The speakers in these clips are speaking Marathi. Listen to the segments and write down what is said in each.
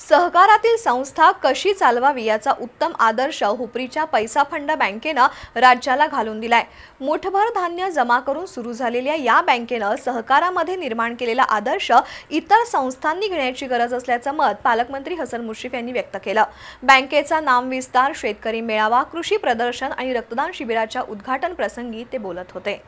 सहकारातील संस्था कशी चालवावी याचा उत्तम आदर्श हुपरीच्या पैसा फंड बँकेनं राज्याला घालून दिलाय. मुठभर धान्य जमा करून सुरू झालेल्या या बँकेनं सहकारामध्ये निर्माण केलेला आदर्श इतर संस्थांनी घेण्याची गरज असल्याचं मत पालकमंत्री हसन मुश्रीफ यांनी व्यक्त केलं. बँकेचा नामविस्तार शेतकरी मेळावा कृषी प्रदर्शन आणि रक्तदान शिबिराच्या उद्घाटन प्रसंगी ते बोलत होते.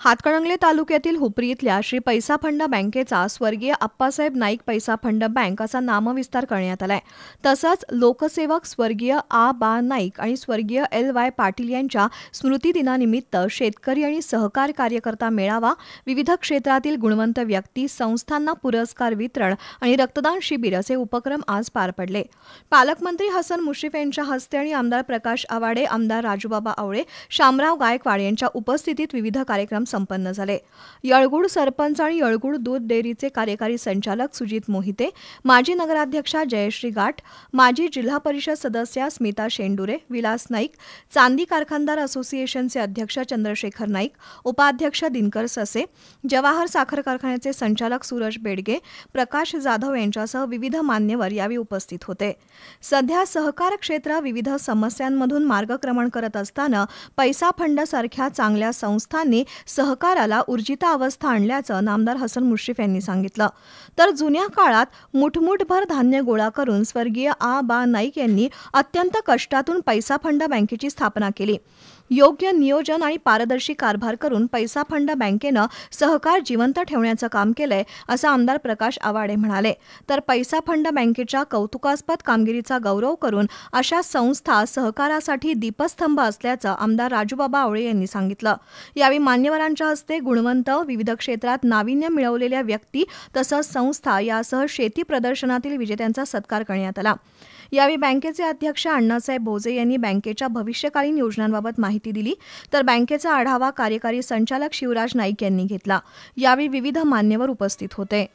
हातकणंगले तालुक्यातील हुपरी इथल्या श्री पैसा फंड बँकेचा स्वर्गीय अप्पासाहेब नाईक पैसा फंड बँक असा नामविस्तार करण्यात आलाय. तसंच लोकसेवक स्वर्गीय आ बा नाईक आणि स्वर्गीय एल वाय पाटील यांच्या स्मृतिदिनानिमित्त शेतकरी आणि सहकार कार्यकर्ता मेळावा विविध क्षेत्रातील गुणवंत व्यक्ती संस्थांना पुरस्कार वितरण आणि रक्तदान शिबिर असे उपक्रम आज पार पडले. पालकमंत्री हसन मुश्रीफ यांच्या हस्ते आणि आमदार प्रकाश आवाडे आमदार राजूबाबा आवळे शामराव गायकवाड यांच्या उपस्थितीत विविध कार्यक्रम संपन्न झाले. यळगुड सरपंच आणि यळगुड दूध डेअरीचे कार्यकारी संचालक सुजित मोहिते माजी नगराध्यक्षा जयश्री गाठ माजी जिल्हा परिषद सदस्या स्मिता शेंडुरे विलास नाईक चांदी कारखानदार असोसिएशनचे अध्यक्ष चंद्रशेखर नाईक उपाध्यक्ष दिनकर ससे जवाहर साखर कारखान्याचे संचालक सूरज बेडगे प्रकाश जाधव यांच्यासह विविध मान्यवर यावेळी उपस्थित होते. सध्या सहकार क्षेत्र विविध समस्यांमधून मार्गक्रमण करत असताना पैसा फंड सारख्या चांगल्या संस्थांनी सहकाराला ऊर्जिता अवस्था आणल्याचं नामदार हसन मुश्रीफ यांनी सांगितलं. तर जुन्या काळात मुठमुठभर धान्य गोळा करून स्वर्गीय आ. बा. नाईक यांनी अत्यंत कष्टातून पैसा फंड बँकेची स्थापना केली. योग्य नियोजन आणि पारदर्शी कारभार करून पैसा फंड बँकेनं सहकार जिवंत ठेवण्याचं काम केलंय असं आमदार प्रकाश आवाडे म्हणाले. तर पैसा फंड बँकेच्या कौतुकास्पद कामगिरीचा गौरव करून अशा संस्था सहकारासाठी दीपस्तंभ असल्याचं आमदार राजूबाबा आवळे यांनी सांगितलं. यावेळी मान्यवरांच्या हस्ते गुणवंत विविध क्षेत्रात नाविन्य मिळवलेल्या व्यक्ती तसंच संस्था यासह शेती प्रदर्शनातील विजेत्यांचा सत्कार करण्यात आला. यावेळी बँकेचे अध्यक्ष अण्णासाहेब भोजे यांनी बँकेच्या भविष्यकालीन योजनांबाबत माहिती दिली तर बँकेचा आढावा कार्यकारी संचालक शिवराज नाईक यांनी घेतला. यावेळी विविध मान्यवर उपस्थित होते.